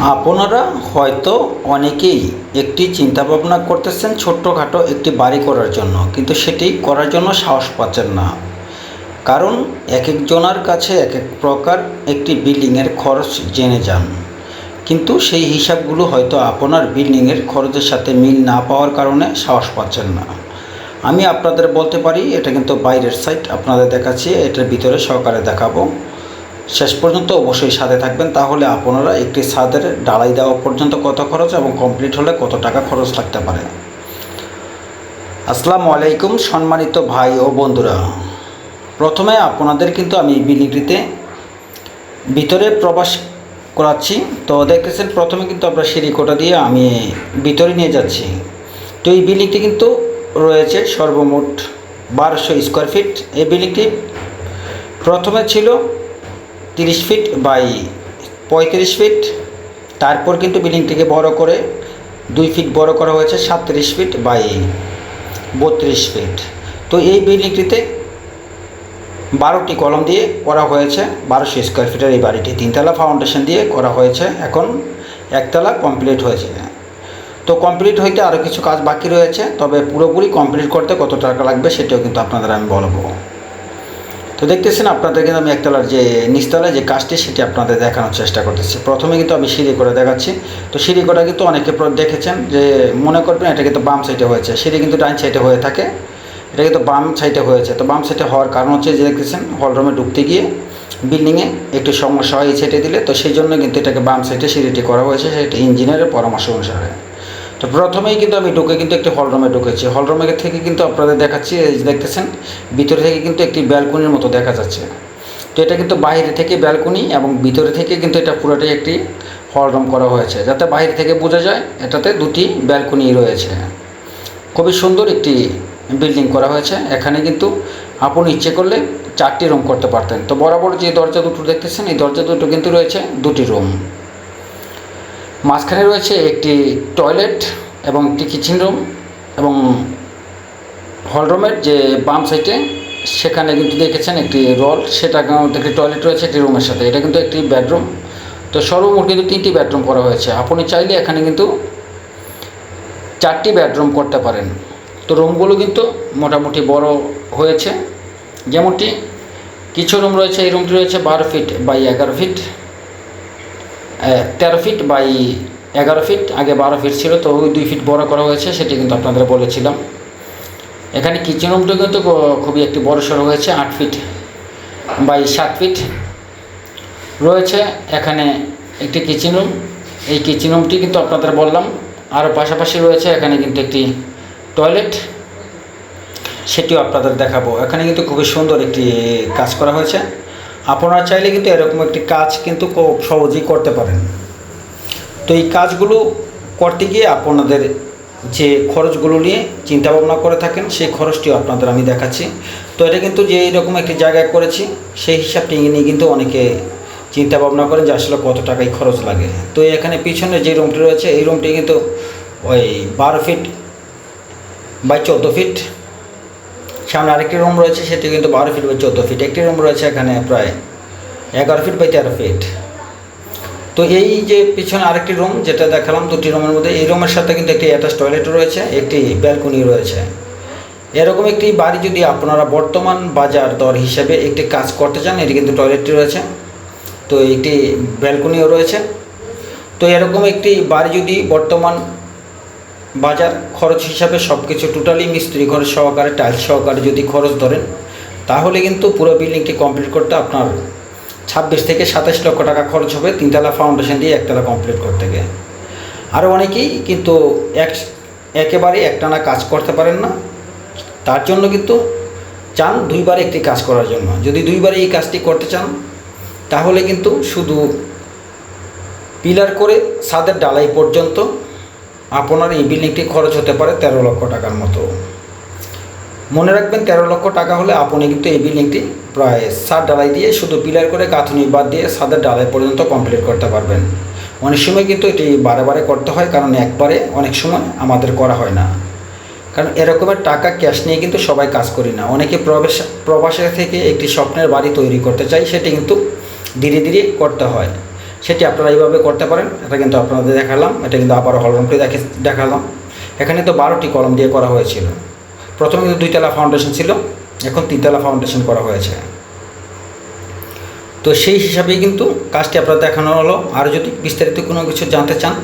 আপনারা হয়তো অনেকেই একটি চিন্তা ভাবনা করতেছেন ছোট্টখাটো একটি বাড়ি করার জন্য, কিন্তু সেটি করার জন্য সাহস পাচ্ছেন না। কারণ এক একজনের কাছে এক এক প্রকার একটি বিল্ডিংয়ের খরচ জেনে যান। কিন্তু সেই হিসাবগুলো হয়তো আপনার বিল্ডিংয়ের খরচের সাথে মিল না পাওয়ার কারণে সাহস পাচ্ছেন না। আমি আপনাদের বলতে পারি, এটা কিন্তু বাইরের সাইট আপনাদের দেখাচ্ছি, এটার ভিতরে সহকারে দেখাবো। শেষ পর্যন্ত অবশ্যই সাথে থাকবেন, তাহলে আপনারা একটি ছাদের ডালাই দেওয়া পর্যন্ত কত খরচ এবং কমপ্লিট হলে কত টাকা খরচ লাগতে পারে। আসসালামু আলাইকুম সম্মানিত ভাই ও বন্ধুরা। প্রথমে আপনাদের কিন্তু আমি বিল্ডিংটিতে ভিতরে প্রবাস করাচ্ছি। তো দেখতেছেন, প্রথমে কিন্তু আমরা সিঁড়ি কোটা দিয়ে আমি ভিতরে নিয়ে যাচ্ছি। তো এই বিল্ডিংটি কিন্তু রয়েছে সর্বমোট বারোশো স্কোয়ার ফিট। এই বিল্ডিংটি প্রথমে ছিল তিরিশ ফিট বাই পঁয়ত্রিশ ফিট। তারপর কিন্তু বিল্ডিংটিকে বড় করে দুই ফিট বড় করা হয়েছে সাতত্রিশ ফিট বাই বত্রিশ ফিট। তো এই বিল্ডিংটিতে বারোটি কলম দিয়ে করা হয়েছে, বারোশো স্কোয়ার ফিটের এই বাড়িটি। তিনতলা ফাউন্ডেশন দিয়ে করা হয়েছে, এখন একতলা কমপ্লিট হয়েছে। তো কমপ্লিট হইতে আরও কিছু কাজ বাকি রয়েছে, তবে পুরোপুরি কমপ্লিট করতে কত টাকা লাগবে সেটাও কিন্তু আপনাদের আমি বলব। তো দেখতেছেন আপনাদের কিন্তু আমি একতলার যে নিচতলায় যে কাজটি সেটি আপনাদের দেখানোর চেষ্টা করতেছি। প্রথমে কিন্তু আমি সিঁড়ি করে দেখাচ্ছি। তো সিঁড়ি করা কিন্তু অনেকে দেখেছেন যে মনে করবেন এটা কিন্তু বাম সাইডে হয়েছে। সিঁড়ি কিন্তু ডান সাইডে হয়ে থাকে। এটা কিন্তু বাম সাইডে হয়েছে। তো বাম সাইডে হওয়ার কারণ হচ্ছে যে দেখতেছেন হলরুমে ঢুকতে গিয়ে বিল্ডিংয়ে একটু সমস্যা হয় ছেটে দিলে। তো সেই জন্য কিন্তু এটাকে বাম সাইডে সিঁড়িটি করা হয়েছে। সেটা ইঞ্জিনিয়ারের পরামর্শ অনুসারে। তো প্রথমেই কিন্তু আমি ঢুকে কিন্তু একটি হলরুমে ঢুকেছি। হলরুমে থেকে কিন্তু আপনাদের দেখাচ্ছি দেখতেছেন, ভিতরে থেকে কিন্তু একটি ব্যালকনির মতো দেখা যাচ্ছে। তো এটা কিন্তু বাইরে থেকে ব্যালকনি এবং ভিতরে থেকে কিন্তু এটা পুরোটাই একটি হলরুম করা হয়েছে। যাতে বাইরে থেকে বোঝা যায়, এটাতে দুটি ব্যালকনি রয়েছে। খুবই সুন্দর একটি বিল্ডিং করা হয়েছে। এখানে কিন্তু আপনি ইচ্ছে করলে চারটি রুম করতে পারতেন। তো বরাবর যে দরজা দুটো দেখতেছেন, এই দরজা দুটো কিন্তু রয়েছে দুটি রুম মাঝখানে রয়েছে একটি টয়লেট এবং একটি কিচেন রুম এবং হলরুমের যে বাম সাইডে সেখানে কিন্তু দেখেছেন একটি রল সেটা একটি টয়লেট রয়েছে একটি রুমের সাথে। এটা কিন্তু একটি বেডরুম। তো সর্বমোট কিন্তু তিনটি বেডরুম করা হয়েছে। আপনি চাইলে এখানে কিন্তু চারটি বেডরুম করতে পারেন। তো রুমগুলো কিন্তু মোটামুটি বড় হয়েছে। যেমনটি কিছু রুম রয়েছে, এই রুমটি রয়েছে বারো ফিট বাই এগারো ফিট। তেরো ফিট বাই এগারো ফিট আগে বারো ফিট ছিল, তো ওই দুই ফিট বড় করা হয়েছে, সেটি কিন্তু আপনাদের বলেছিলাম। এখানে কিচেন রুমটা কিন্তু খুবই একটি বড় সড়ো হয়েছে, আট ফিট বাই সাত ফিট রয়েছে। এখানে একটি কিচেন রুম এই কিচেন রুমটি কিন্তু আপনাদের বললাম আরও পাশাপাশি রয়েছে, এখানে কিন্তু একটি টয়লেট সেটিও আপনাদের দেখাবো। এখানে কিন্তু খুবই সুন্দর একটি কাজ করা হয়েছে। আপনারা চাইলে কিন্তু এরকম একটি কাজ কিন্তু খুব সহজেই করতে পারেন। তো এই কাজগুলো করতে গিয়ে আপনাদের যে খরচগুলো নিয়ে চিন্তা ভাবনা করে থাকেন, সেই খরচটিও আপনাদের আমি দেখাচ্ছি। তো এটা কিন্তু যে এইরকম একটি জায়গায় করেছি, সেই হিসাবটি নিয়ে কিন্তু অনেকে চিন্তা ভাবনা করেন যে আসলে কত টাকায় খরচ লাগে। তো এখানে পিছনে যে রুমটি রয়েছে, এই রুমটি কিন্তু ওই বারো ফিট বাই চোদ্দ ফিট সামনে আরেকটি রুম রয়েছে, সেটি কিন্তু বারো ফিট বাই চোদ্দ ফিট একটি রুম রয়েছে এখানে প্রায় এগারো ফিট বাই তেরো ফিট তো এই যে পিছনে আরেকটি রুম যেটা দেখালাম, দুটি রুমের মধ্যে, এই রুমের সাথে কিন্তু একটি অ্যাটাচ টয়লেট রয়েছে, একটি ব্যালকনি রয়েছে। এরকম একটি বাড়ি যদি আপনারা বর্তমান বাজার দর হিসেবে একটি কাজ করতে চান, এটি কিন্তু টয়লেটটি রয়েছে। তো একটি ব্যালকনিও রয়েছে। তো এরকম একটি বাড়ি যদি বর্তমান বাজার খরচ হিসাবে সব কিছু টোটালি মিস্ত্রি ঘর সহকারে টাইলস সহকারে যদি খরচ ধরেন, তাহলে কিন্তু পুরো বিল্ডিংটি কমপ্লিট করতে আপনার ছাব্বিশ থেকে সাতাশ লক্ষ টাকা খরচ হবে, তিনতলা ফাউন্ডেশন দিয়ে একতলা কমপ্লিট করতে গিয়ে। আরও অনেকেই কিন্তু এক, একেবারে একটানা কাজ করতে পারেন না। তার জন্য কিন্তু চান দুইবার একটি কাজ করার জন্য। যদি দুইবার এই কাজটি করতে চান, তাহলে কিন্তু শুধু পিলার করে ছাদের ডালাই পর্যন্ত আপনার এই বিল্ডিংটি খরচ হতে পারে তেরো লক্ষ টাকার মতো। মনে রাখবেন, তেরো লক্ষ টাকা হলে আপনি কিন্তু এই বিল্ডিংটি প্রায় সাত ডালাই দিয়ে শুধু পিলার করে গাঁথুনি বাদ দিয়ে সাদের ডালাই পর্যন্ত কমপ্লিট করতে পারবেন। অনেক সময় কিন্তু এটি বারে বারে করতে হয়, কারণ একবারে অনেক সময় আমাদের করা হয় না। কারণ এরকমের টাকা ক্যাশ নিয়ে কিন্তু সবাই কাজ করি না। অনেকে প্রবেশ প্রবাসের থেকে একটি স্বপ্নের বাড়ি তৈরি করতে চাই সেটি কিন্তু ধীরে ধীরে করতে হয়। সেটি আপনারা এইভাবে করতে পারেন। এটা কিন্তু আপনাদের দেখালাম। এটা কিন্তু আবার হলরুমটি দেখে দেখালাম। এখানে তো বারোটি কলম দিয়ে করা হয়েছিল। প্রথমে কিন্তু দুইতলা ফাউন্ডেশন ছিল। এখন তিনতলা ফাউন্ডেশন করা হয়েছে। তো সেই হিসাবেই কিন্তু কাজটি আপনার দেখানো হলো। আর যদি বিস্তারিত কোনো কিছু জানতে চান